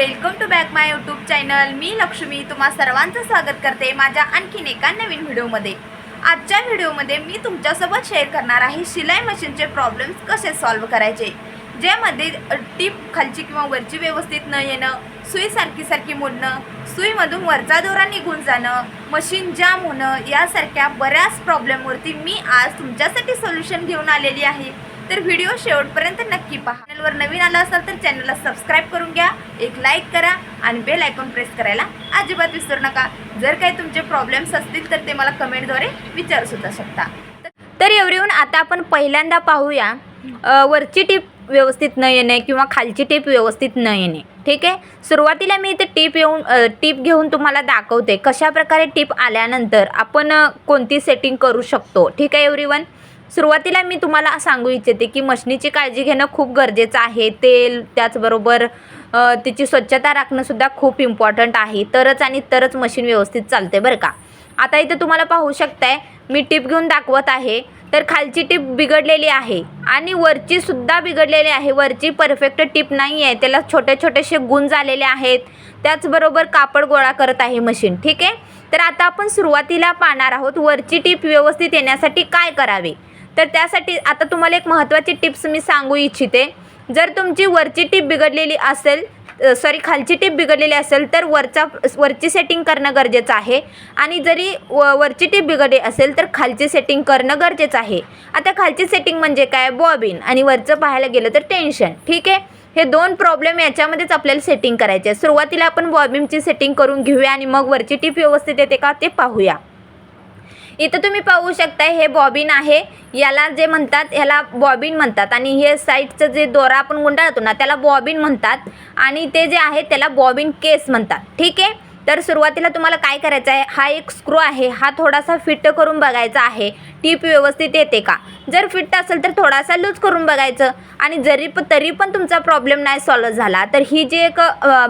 Welcome to back my YouTube channel. मी लक्ष्मी. तुम्हा सर्वांचं स्वागत करते माझ्या आणखीन एका नवीन व्हिडिओमध्ये. आजच्या व्हिडिओमध्ये मी तुमच्यासोबत शेअर करणार आहे शिलाई मशीनचे प्रॉब्लेम्स कसे सॉल्व्ह करायचे? ज्यामध्ये टीप खालची किंवा वरची व्यवस्थित न येणं सुई सारखी सारखी मोडणं सुईमधून वरचा दोरा निघून जाणं मशीन जाम होणं यासारख्या बऱ्याच प्रॉब्लेमवरती मी आज तुमच्यासाठी सोल्युशन घेऊन आलेली आहे. तर व्हिडिओ शेवटपर्यंत नक्की पहा. चॅनलवर नवीन आला असाल तर चॅनलला सबस्क्राईब करून घ्या एक लाईक करा आणि बेल आयकॉन प्रेस करायला अजिबात विसरू नका. जर काही तुमचे प्रॉब्लेम्स असतील तर ते मला कमेंटद्वारे विचारू सुद्धा शकता. तर एवढीहून आता आपण पहिल्यांदा पाहूया वरची टीप व्यवस्थित न येणे किंवा खालची टीप व्यवस्थित न येणे. ठीक आहे? सुरुवातीला मी इथे टीप येऊन टीप घेऊन तुम्हाला दाखवते कशा प्रकारे टीप आल्यानंतर आपण कोणती सेटिंग करू शकतो. ठीक आहे एवरीवन सुरुवातीला मी तुम्हाला सांगू इच्छिते की मशनीची काळजी घेणं खूप गरजेचं आहे. तेल त्याचबरोबर तिची स्वच्छता राखणंसुद्धा खूप इम्पॉर्टंट आहे. तरच आणि तरच मशीन व्यवस्थित चालते बरं का? आता इथं तुम्हाला पाहू शकताय मी टिप घेऊन दाखवत आहे. तर खालची टीप बिघडलेली आहे आणि वरची सुद्धा बिघडलेली आहे. वरची परफेक्ट टीप नाही आहे त्याला छोटे छोटेसे गुण झालेले आहेत. त्याचबरोबर कापड गोळा करत आहे मशीन ठीक आहे? तर आता आपण सुरुवातीला पाहणार आहोत वरची टीप व्यवस्थित येण्यासाठी काय करावे? तर त्यासाठी आता तुम्हाला एक महत्त्वाची टिप्स मी सांगू इच्छिते. जर तुमची वरची टीप बिघडलेली असेल सॉरी खालची टीप बिघडलेली असेल तर वरचा वरची सेटिंग करणं गरजेचं आहे. आणि जरी व वरची टीप बिघडली असेल तर खालची सेटिंग करणं गरजेचं आहे. आता खालची सेटिंग म्हणजे काय? बॉबिन आणि वरचं पाहायला गेलं तर टेन्शन ठीक आहे? हे दोन प्रॉब्लेम याच्यामध्येच आपल्याला सेटिंग करायचे आहे सुरुवातीला आपण बॉबिनची सेटिंग करून घेऊया आणि मग वरची टीप व्यवस्थित येते का ते पाहूया. इथं तुम्ही पाहू शकता हे बॉबिन आहे. याला जे म्हणतात ह्याला बॉबिन म्हणतात. आणि हे साईडचं जे दोरा आपण गुंडाळतो ना त्याला बॉबिन म्हणतात. आणि ते जे आहे त्याला बॉबिन केस म्हणतात. ठीक आहे? तर सुरुवातीला तुम्हाला काय करायचं आहे? हा एक स्क्रू आहे. हा थोडासा फिट करून बघायचा आहे. टीप व्यवस्थित येते का? जर फिट असेल तर थोडासा लूज करून बघायचं. आणि जरी प तरी पण तुमचा प्रॉब्लेम नाही सॉल्व झाला तर ही जी एक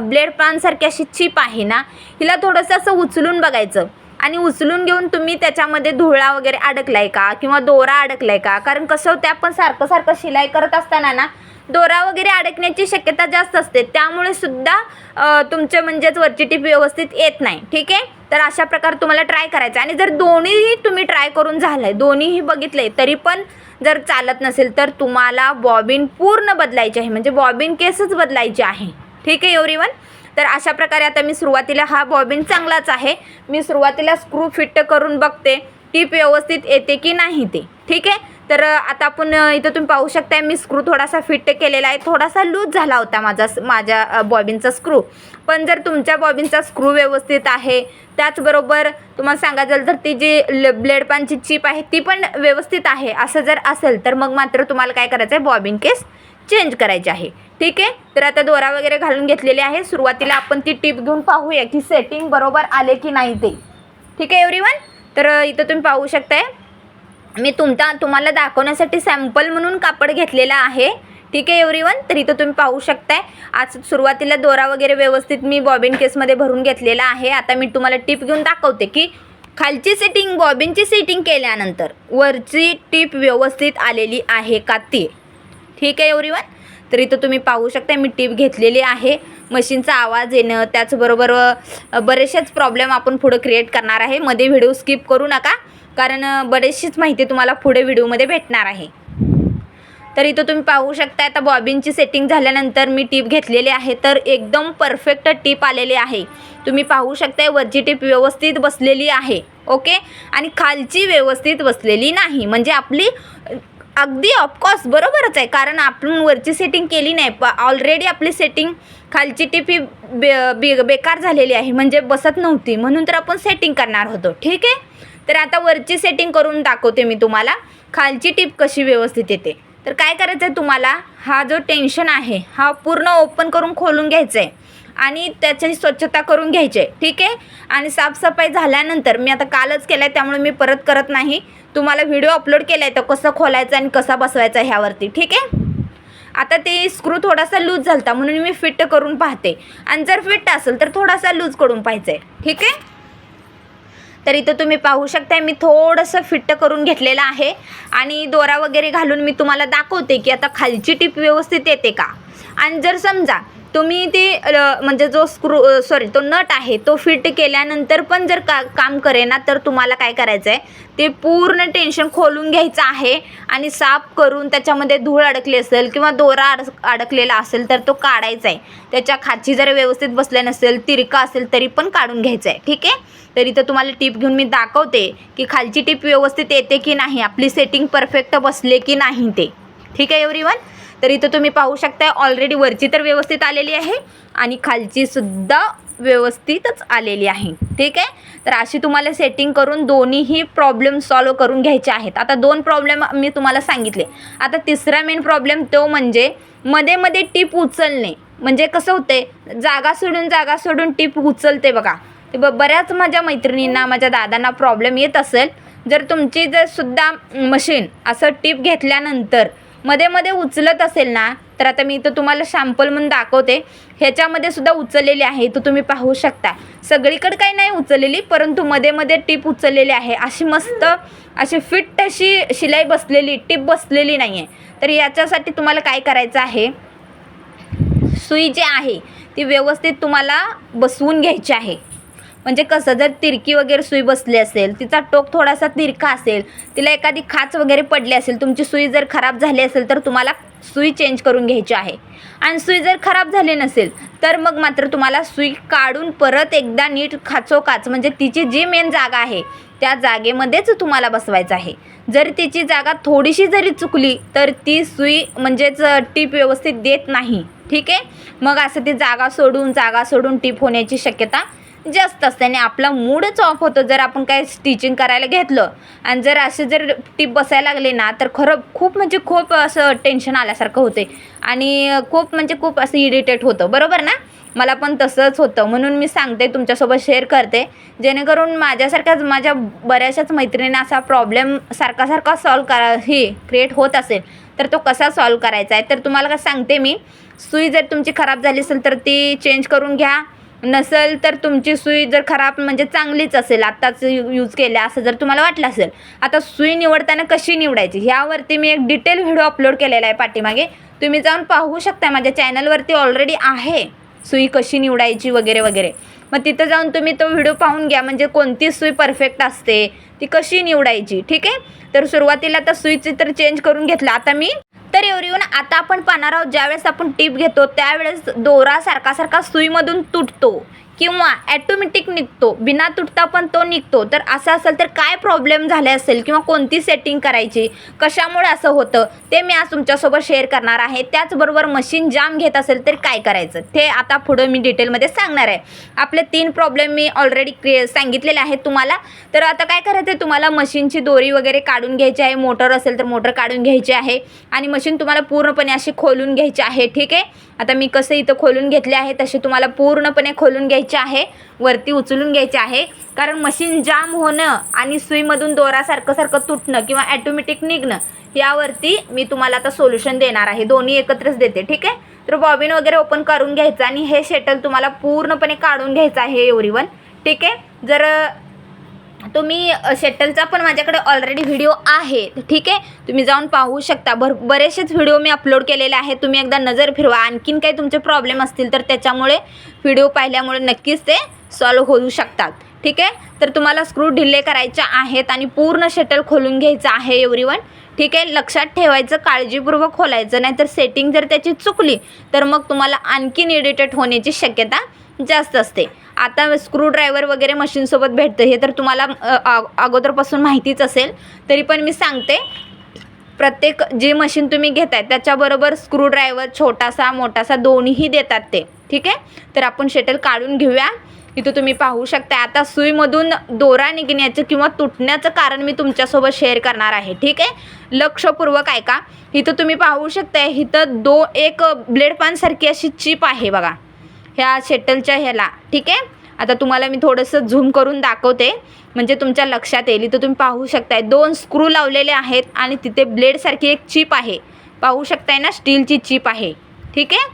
ब्लेड प्लानसारखी अशी चिप आहे ना हिला थोडंसं असं उचलून बघायचं. आणि उचलून घेऊन तुम्ही त्याच्यामध्ये धुळा वगैरे अडकलाय का? किंवा दोरा अडकलाय का? कारण कसं होतं आपण सारखं सारखं शिलाई करत असताना ना दोरा वगैरे अडकण्याची शक्यता जास्त असते. त्यामुळे सुद्धा तुमचे म्हणजेच वरची टीप व्यवस्थित येत नाही. ठीक आहे? तर अशा प्रकारे तुम्हाला ट्राय करायचं आहे. आणि जर दोन्हीही तुम्ही ट्राय करून झालंय दोन्हीही बघितले तरी पण जर चालत नसेल तर तुम्हाला बॉबिन पूर्ण बदलायची आहे. म्हणजे बॉबिन केसच बदलायची आहे. ठीक आहे एवरीवन तर अशा प्रकारे आता मी सुरुवातीला हा बॉबिन चांगलाच आहे. मी सुरुवातीला स्क्रू फिट करून बघते टीप व्यवस्थित येते की नाही ते. ठीक आहे? तर आता आपण इथं तुम्ही पाहू शकताय मी स्क्रू थोडासा फिट केलेला आहे. थोडासा लूज झाला होता माझा माझ्या बॉबिनचा स्क्रू पण जर तुमच्या बॉबिनचा स्क्रू व्यवस्थित आहे त्याचबरोबर तुम्हाला सांगायचं झालं तर ती जी ल- ब्लेड पानची चीप आहे ती पण व्यवस्थित आहे. असं जर असेल तर मग मात्र तुम्हाला काय करायचं आहे बॉबिन केस चेंज करायचे आहे. ठीक आहे? तर आता दोरा वगैरे घालून घेतलेले आहे. सुरुवातीला आपण ती टिप घेऊन पाहूया की सेटिंग बरोबर आले की नाही ते. ठीक आहे एव्हरीवन तर इथं तुम्ही पाहू शकताय. मी तुमचा तुम्हाला दाखवण्यासाठी सॅम्पल म्हणून कापड घेतलेला आहे. ठीक आहे एव्हरीवन तर इथं तुम्ही पाहू शकताय. आज सुरुवातीला दोरा वगैरे व्यवस्थित मी बॉबिन केसमध्ये भरून घेतलेला आहे. आता मी तुम्हाला टिप घेऊन दाखवते की खालची सेटिंग बॉबिनची सेटिंग केल्यानंतर वरची टीप व्यवस्थित आलेली आहे का ती? ठीक आहे एवरीवन? तर इथं तुम्ही पाहू शकता मी टीप घेतलेली आहे. मशीनचा आवाज येणं त्याचबरोबर बरेचसेच प्रॉब्लेम आपण पुढं क्रिएट करणार आहे. मध्ये व्हिडिओ स्किप करू नका कारण बरेचशीच माहिती तुम्हाला पुढे व्हिडिओमध्ये भेटणार आहे. तर इथं तुम्ही पाहू शकता आता बॉबिनची सेटिंग झाल्यानंतर मी टीप घेतलेली आहे. तर एकदम परफेक्ट टीप आलेली आहे. तुम्ही पाहू शकताय वरची टीप व्यवस्थित बसलेली आहे. ओके? आणि खालची व्यवस्थित बसलेली नाही. म्हणजे आपली अगदी ऑफकोर्स बरोबरच आहे. कारण आपण वरची सेटिंग केली नाही. प ऑलरेडी आपली सेटिंग खालची टिपी बे बे बेकार झालेली आहे. म्हणजे बसत नव्हती. म्हणून तर आपण सेटिंग करणार होतो. ठीक आहे? तर आता वरची सेटिंग करून दाखवते मी तुम्हाला. खालची टीप कशी व्यवस्थित येते. तर काय करायचं आहे तुम्हाला? हा जो टेन्शन आहे हा पूर्ण ओपन करून खोलून घ्यायचा आहे आणि त्याची स्वच्छता करून घ्यायची आहे ठीक आहे? आणि साफसफाई झाल्यानंतर मी आता कालच केलं आहे त्यामुळे मी परत करत नाही. तुम्हाला व्हिडिओ अपलोड केला आहे तर कसं खोलायचं आणि कसा बसवायचा ह्यावरती ठीक आहे? आता ते स्क्रू थोडासा लूज झालता म्हणून मी फिट करून पाहते. आणि जर फिट असेल तर थोडासा लूज करून पाहिजे ठीक आहे? तर इथं तुम्ही पाहू शकताय मी थोडंसं फिट्ट करून घेतलेलं आहे. आणि दोरा वगैरे घालून मी तुम्हाला दाखवते की आता खालची टीप व्यवस्थित येते का? आणि जर समजा तुम्ही ते म्हणजे जो स्क्रू सॉरी तो नट आहे तो फिट केल्यानंतर पण जर का काम करेना तर तुम्हाला काय करायचं आहे ते पूर्ण टेन्शन खोलून घ्यायचं आहे आणि साफ करून त्याच्यामध्ये धूळ अडकली असेल किंवा दोरा अड अडकलेला असेल तर तो काढायचा आहे त्याच्या खाची जर व्यवस्थित बसल्या नसेल तिरका असेल तरी पण काढून घ्यायचं आहे ठीक आहे? तरी तर तुम्हाला टीप घेऊन मी दाखवते की खालची टिप व्यवस्थित येते की नाही? आपली सेटिंग परफेक्ट बसले की नाही ते. ठीक आहे एव्हरीवन? तर इथं तुम्ही पाहू शकता ऑलरेडी वरची तर व्यवस्थित आलेली आहे आणि खालची सुद्धा व्यवस्थितच आलेली आहे. ठीक आहे? तर अशी तुम्हाला सेटिंग करून दोन्हीही प्रॉब्लेम सॉल्व करून घ्यायचे आहेत. आता दोन प्रॉब्लेम मी तुम्हाला सांगितले. आता तिसरा मेन प्रॉब्लेम तो म्हणजे मध्ये मध्ये टीप उचलणे. म्हणजे कसं होते जागा सोडून जागा सोडून टीप उचलते बघा. ते ब बऱ्याच माझ्या मैत्रिणींना माझ्या दादांना प्रॉब्लेम येत असेल. जर तुमची जर सुद्धा मशीन असं टीप घेतल्यानंतर मध्ये मध्ये उचलत असेल ना तर आता मी इथं तुम्हाला शॅम्पल म्हणून दाखवते. ह्याच्यामध्ये सुद्धा उचललेली आहे तो तुम्ही पाहू शकता. सगळीकडे काही नाही उचललेली परंतु मध्ये मध्ये टीप उचललेली आहे. अशी मस्त अशी फिट अशी शिलाई बसलेली टीप बसलेली नाही आहे तर याच्यासाठी तुम्हाला काय करायचं आहे? सुई जी आहे ती व्यवस्थित तुम्हाला बसवून घ्यायची आहे. म्हणजे कसं जर तिरकी वगैरे सुई बसली असेल तिचा टोक थोडासा तिरका असेल तिला एखादी खाच वगैरे पडली असेल तुमची सुई जर खराब झाली असेल तर तुम्हाला सुई चेंज करून घ्यायची आहे. आणि सुई जर खराब झाली नसेल तर मग मात्र तुम्हाला सुई काढून परत एकदा नीट खाचोकाच म्हणजे तिची जी मेन जागा आहे त्या जागेमध्येच तुम्हाला बसवायचं आहे. जर तिची जागा थोडीशी जरी चुकली तर ती सुई म्हणजेच टीप व्यवस्थित देत नाही. ठीक आहे? मग असं ती जागा सोडून जागा सोडून टीप होण्याची शक्यता जास्त असते आणि आपला मूडच ऑफ होतो. जर आपण काय स्टिचिंग करायला घेतलं आणि जर असे जर टीप बसायला लागले ना तर खरं खूप म्हणजे खूप असं टेन्शन आल्यासारखं होते आणि खूप म्हणजे खूप असं इरिटेट होतं. बरोबर ना? मला पण तसंच होतं. म्हणून मी सांगते तुमच्यासोबत शेअर करते. जेणेकरून माझ्यासारख्याच माझ्या बऱ्याचशाच मैत्रिणींना असा प्रॉब्लेम सारखा सारखा सॉल्व करा हे क्रिएट होत असेल तर तो कसा सॉल्व करायचा आहे? तर तुम्हाला काय सांगते मी. सुई जर तुमची खराब झाली असेल तर ती चेंज करून घ्या. नसेल तर तुमची सुई जर खराब म्हणजे चांगलीच असेल आत्ताच यूज केल्या असं जर तुम्हाला वाटलं असेल. आता सुई निवडताना कशी निवडायची? ह्यावरती मी एक डिटेल व्हिडिओ अपलोड केलेला आहे पाठीमागे. तुम्ही जाऊन पाहू शकता माझ्या चॅनलवरती ऑलरेडी आहे सुई कशी निवडायची वगैरे वगैरे. मग तिथं जाऊन तुम्ही तो व्हिडिओ पाहून घ्या म्हणजे कोणती सुई परफेक्ट असते ती कशी निवडायची ठीक आहे? तर सुरुवातीला आता सुईची तर चेंज करून घेतलं. आता मी तर एवढीहून आता आपण पाहणार आहोत ज्यावेळेस आपण टीप घेतो त्यावेळेस दोरा सारखा सारखा सुईमधून तुटतो. किंवा ॲटोमॅटिक निघतो. बिना तुटता पण तो निघतो. तर असं असेल तर काय प्रॉब्लेम झाले असेल? किंवा कोणती सेटिंग करायची? कशामुळे असं होतं? ते मी आज तुमच्यासोबत शेअर करणार आहे. त्याचबरोबर मशीन जाम घेत असेल तर काय करायचं? ते आता पुढं मी डिटेलमध्ये सांगणार आहे. आपले तीन प्रॉब्लेम मी ऑलरेडी क्रिए सांगितलेले आहेत तुम्हाला. तर आता काय करायचं आहे तुम्हाला मशीनची दोरी वगैरे काढून घ्यायची आहे. मोटर असेल तर मोटर काढून घ्यायची आहे. आणि मशीन तुम्हाला पूर्णपणे अशी खोलून घ्यायची आहे. ठीक आहे? आता मी कसं इथं खोलून घेतले आहे तसे तुम्हाला पूर्णपणे खोलून घ्यायचे आहे वरती उचलून घ्यायचे आहे. कारण मशीन जाम होणं आणि सुईमधून दोरासारखं सारखं सारखं तुटणं किंवा ॲटोमॅटिक निघणं यावरती मी तुम्हाला आता सोल्युशन देणार आहे. दोन्ही एकत्रच देते ठीक आहे? तर बॉबिन वगैरे ओपन करून घ्यायचं आणि हे शेटल तुम्हाला पूर्णपणे काढून घ्यायचं आहे एवरीवन ठीक आहे? जर तुम्ही शेटलचा पण माझ्याकडे ऑलरेडी व्हिडिओ आहे. ठीक आहे? तुम्ही जाऊन पाहू शकता. भर बरेचसेच व्हिडिओ मी अपलोड केलेले आहेत. तुम्ही एकदा नजर फिरवा. आणखीन काही तुमचे प्रॉब्लेम असतील तर त्याच्यामुळे व्हिडिओ पाहिल्यामुळे नक्कीच ते सॉल्व होऊ शकतात. ठीक आहे? तर तुम्हाला स्क्रू ढिल्ले करायचे आहेत आणि पूर्ण शटल खोलून घ्यायचं आहे एव्हरीवन ठीक आहे? लक्षात ठेवायचं काळजीपूर्वक खोलायचं. नाहीतर सेटिंग जर त्याची चुकली तर मग तुम्हाला आणखीन इरिटेट होण्याची शक्यता जास्त असते. आता स्क्रूड्रायव्हर वगैरे मशीनसोबत भेटतं हे तर तुम्हाला अगोदरपासून माहितीच असेल. तरी पण मी सांगते प्रत्येक जे मशीन तुम्ही घेताय त्याच्याबरोबर स्क्रूड्रायव्हर छोटासा मोठासा दोन्हीही देतात ते. ठीक आहे? तर आपण शटल काढून घेऊया. इथं तुम्ही पाहू शकता आता सुईमधून दोरा निघण्याचं किंवा तुटण्याचं कारण मी तुमच्यासोबत शेअर करणार आहे. ठीक आहे? लक्षपूर्वक ऐका. इथं तुम्ही पाहू शकता इथं दो एक ब्लेड पानसारखी अशी चिप आहे बघा. ह्या शेटलच्या ह्याला ठीक आहे? आता तुम्हाला मी थोडंसं झूम करून दाखवते. म्हणजे तुमच्या लक्षात येईल. इथं तुम्ही पाहू शकताय दोन स्क्रू लावलेले आहेत आणि तिथे ब्लेडसारखी एक चिप आहे. पाहू शकताय ना? स्टीलची चिप आहे. ठीक आहे?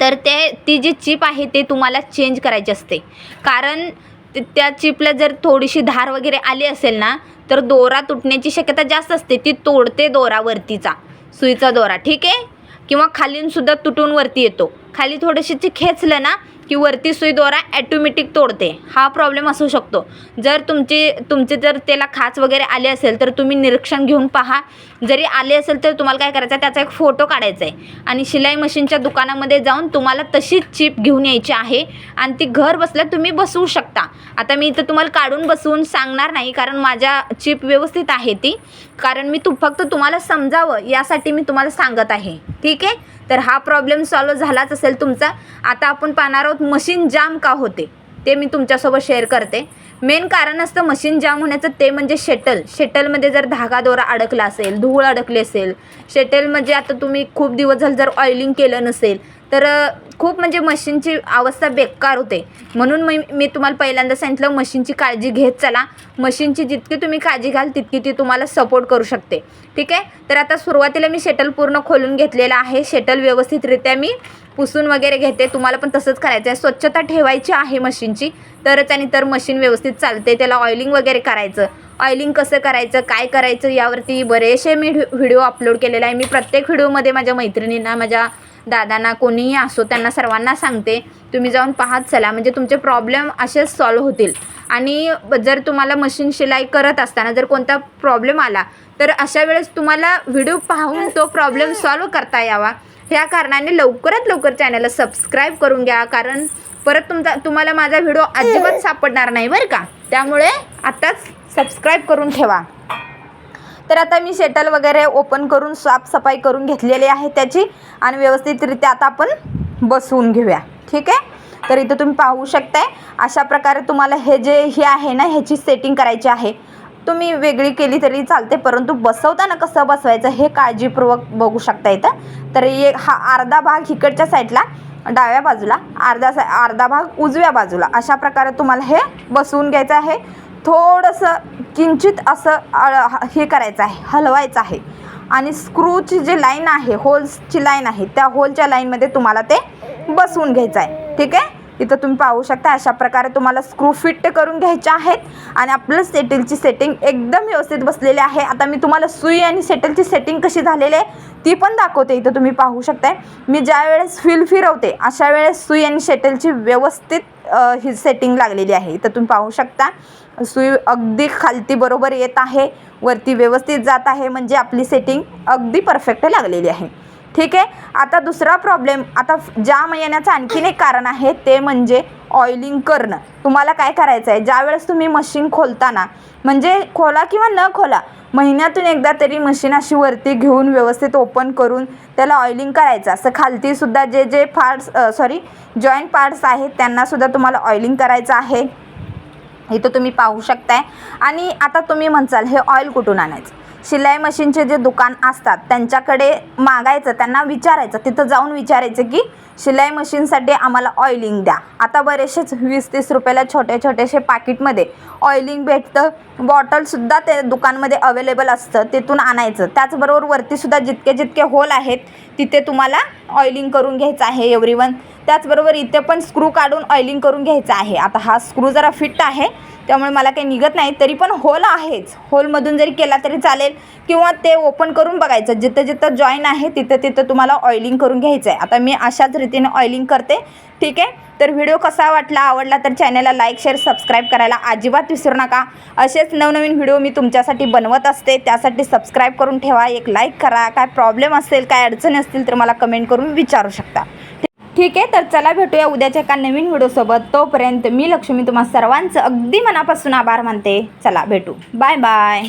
तर ते ती जी चिप आहे ते तुम्हाला चेंज करायची असते. कारण त्या चिपला जर थोडीशी धार वगैरे आली असेल ना तर दोरा तुटण्याची शक्यता जास्त असते. ती तोडते दोरा वरतीचा सुईचा दोरा. ठीक आहे? किंवा खालीनसुद्धा तुटून वरती येतो. खाली थोडीशी ती खेचलं ना की वरती सुई दोरा ॲटोमॅटिक तोडते. हा प्रॉब्लेम असू शकतो. जर तुमची तुमचे जर त्याला खाच वगैरे आले असेल तर तुम्ही निरीक्षण घेऊन पहा. जरी आले असेल तर तुम्हाला काय करायचं आहे त्याचा एक फोटो काढायचा आहे आणि शिलाई मशीनच्या दुकानामध्ये जाऊन तुम्हाला तशीच चिप घेऊन यायची आहे. आणि ती घर बसल्या तुम्ही बसवू शकता. आता मी इथं तुम्हाला काढून बसवून सांगणार नाही कारण माझ्या चिप व्यवस्थित आहे ती. कारण मी तू फक्त तुम्हाला समजावं यासाठी मी तुम्हाला सांगत आहे. ठीक आहे? तर हा प्रॉब्लेम सॉल्व झालाच असेल तुमचा. आता आपण पाहणार आहोत मशीन जाम का होते? ते मी तुमच्यासोबत शेअर करते. मेन कारण असतं मशीन जाम होण्याचं ते म्हणजे शेटल शेटलमध्ये जर धागा दोरा अडकला असेल धूळ अडकली असेल शेटल म्हणजे आता तुम्ही खूप दिवस झालं जर ऑइलिंग केलं नसेल तर खूप म्हणजे मशीनची अवस्था बेकार होते. म्हणून मी मी तुम्हाला पहिल्यांदा सांगितलं मशीनची काळजी घेत चला. मशीनची जितकी तुम्ही काळजी घ्याल तितकी ती तुम्हाला सपोर्ट करू शकते. ठीक आहे? तर आता सुरुवातीला मी शेटल पूर्ण खोलून घेतलेलं आहे. शेटल व्यवस्थितरित्या मी पुसून वगैरे घेते. तुम्हाला पण तसंच करायचं आहे स्वच्छता ठेवायची आहे मशीनची. तरच आणि तर मशीन व्यवस्थित चालते. त्याला ऑइलिंग वगैरे करायचं. ऑइलिंग कसं करायचं? काय करायचं? यावरती बरेचसे मी व्हिडिओ अपलोड केलेले आहे. मी प्रत्येक व्हिडिओमध्ये माझ्या मैत्रिणींना माझ्या दादांना कोणीही असो त्यांना सर्वांना सांगते तुम्ही जाऊन पाहत चला. म्हणजे तुमचे प्रॉब्लेम असेच सॉल्व होतील. आणि जर तुम्हाला मशीन शिलाई करत असताना जर कोणता प्रॉब्लेम आला तर अशा वेळेस तुम्हाला व्हिडिओ पाहून तो प्रॉब्लेम सॉल्व करता यावा. ह्या कारणाने लवकरात लवकर चॅनलला सबस्क्राईब करून घ्या. कारण परत तुमचा तुम्हाला माझा व्हिडिओ अजिबात सापडणार नाही बरं का. त्यामुळे आत्ताच सबस्क्राईब करून ठेवा. तर आता मी शेटल वगैरे ओपन करून साफसफाई करून घेतलेली आहे त्याची आणि व्यवस्थितरित्या आता आपण बसवून घेऊया. ठीक आहे? तर इथं तुम्ही पाहू शकताय अशा प्रकारे तुम्हाला हे जे हे आहे ना ह्याची सेटिंग करायची आहे. तुम्ही वेगळी केली तरी चालते परंतु बसवताना कसं बसवायचं हे काळजीपूर्वक बघू शकता इथं. तर ये हा अर्धा भाग इकडच्या साईडला डाव्या बाजूला अर्धा सा अर्धा भाग उजव्या बाजूला अशा प्रकारे तुम्हाला हे बसवून घ्यायचं आहे. थोडंसं किंचित असं अळ- हे करायचं आहे हलवायचं आहे. आणि स्क्रूची जी लाईन आहे होल्सची लाईन आहे त्या होलच्या लाईनमध्ये तुम्हाला ते बसवून घ्यायचं आहे. ठीक आहे? इथं तुम्ही पाहू शकता अशा प्रकारे तुम्हाला स्क्रू फिट करून घ्यायचे आहेत. आणि आपलं सेटलची सेटिंग एकदम व्यवस्थित बसलेली आहे. आता मी तुम्हाला सुई आणि सेटलची सेटिंग कशी झालेली आहे ती पण दाखवते. इथं तुम्ही पाहू शकताय. मी ज्या वेळेस फिल फिरवते अशा वेळेस सुई आणि सेटलची व्यवस्थित ही सेटिंग लागलेली आहे. इथं तुम्ही पाहू शकता. सुई अगदी खालती बरोबर येत आहे. वरती व्यवस्थित जात आहे. म्हणजे आपली सेटिंग अगदी परफेक्ट लागलेली आहे. ठीक आहे? आता दुसरा प्रॉब्लेम आता जाम येण्याचं आणखीन एक कारण आहे ते म्हणजे ऑइलिंग करणं. तुम्हाला काय करायचं आहे? ज्यावेळेस तुम्ही मशीन खोलताना म्हणजे खोला किंवा न खोला महिन्यातून एकदा तरी मशीन अशी वरती घेऊन व्यवस्थित ओपन करून त्याला ऑइलिंग करायचं. असं खालतीसुद्धा जे जे पार्ट्स सॉरी जॉईंट पार्ट्स आहेत त्यांनासुद्धा तुम्हाला ऑइलिंग करायचं आहे. इथं तुम्ही पाहू शकताय. आणि आता तुम्ही म्हणसाल हे ऑइल कुठून आणायचं? शिलाई मशीनचे जे दुकान असतात त्यांच्याकडे मागायचं त्यांना विचारायचं तिथं जाऊन विचारायचं की शिलाई मशीनसाठी आम्हाला ऑइलिंग द्या. आता बरेचसेच वीस तीस रुपयाला छोटे छोटेसे पाकिटमध्ये ऑइलिंग भेटतं. बॉटलसुद्धा ते दुकानमध्ये अवेलेबल असतं तिथून आणायचं. त्याचबरोबर वरतीसुद्धा जितके जितके होल आहेत तिथे तुम्हाला ऑइलिंग करून घ्यायचं आहे एव्हरीवन. त्याचबरोबर इथे पण स्क्रू काढून ऑइलिंग करून घ्यायचं आहे. आता हा स्क्रू जरा फिट आहे त्यामुळे मला काही निघत नाही. तरी पण होल आहेच. होलमधून जरी केला तरी चालेल. किंवा ते ओपन करून बघायचं. जिथं जिथं जॉईन आहे तिथं तिथं तुम्हाला ऑइलिंग करून घ्यायचं आहे आता मी अशाच रीतीने ऑइलिंग करते. ठीक आहे? तर व्हिडिओ कसा वाटला आवडला तर चॅनलला लाईक शेअर सबस्क्राईब करायला अजिबात विसरू नका. असेच नवनवीन व्हिडिओ मी तुमच्यासाठी बनवत असते. त्यासाठी सबस्क्राईब करून ठेवा. एक लाईक करा. काय प्रॉब्लेम असेल काय अडचणी असतील तर मला कमेंट करून विचारू शकता. ठीक आहे तर चला भेटूया उद्याच्या एका नवीन व्हिडिओसोबत. तोपर्यंत मी लक्ष्मी तुम्हा सर्वांचं अगदी मनापासून आभार मानते. चला भेटू. Bye bye.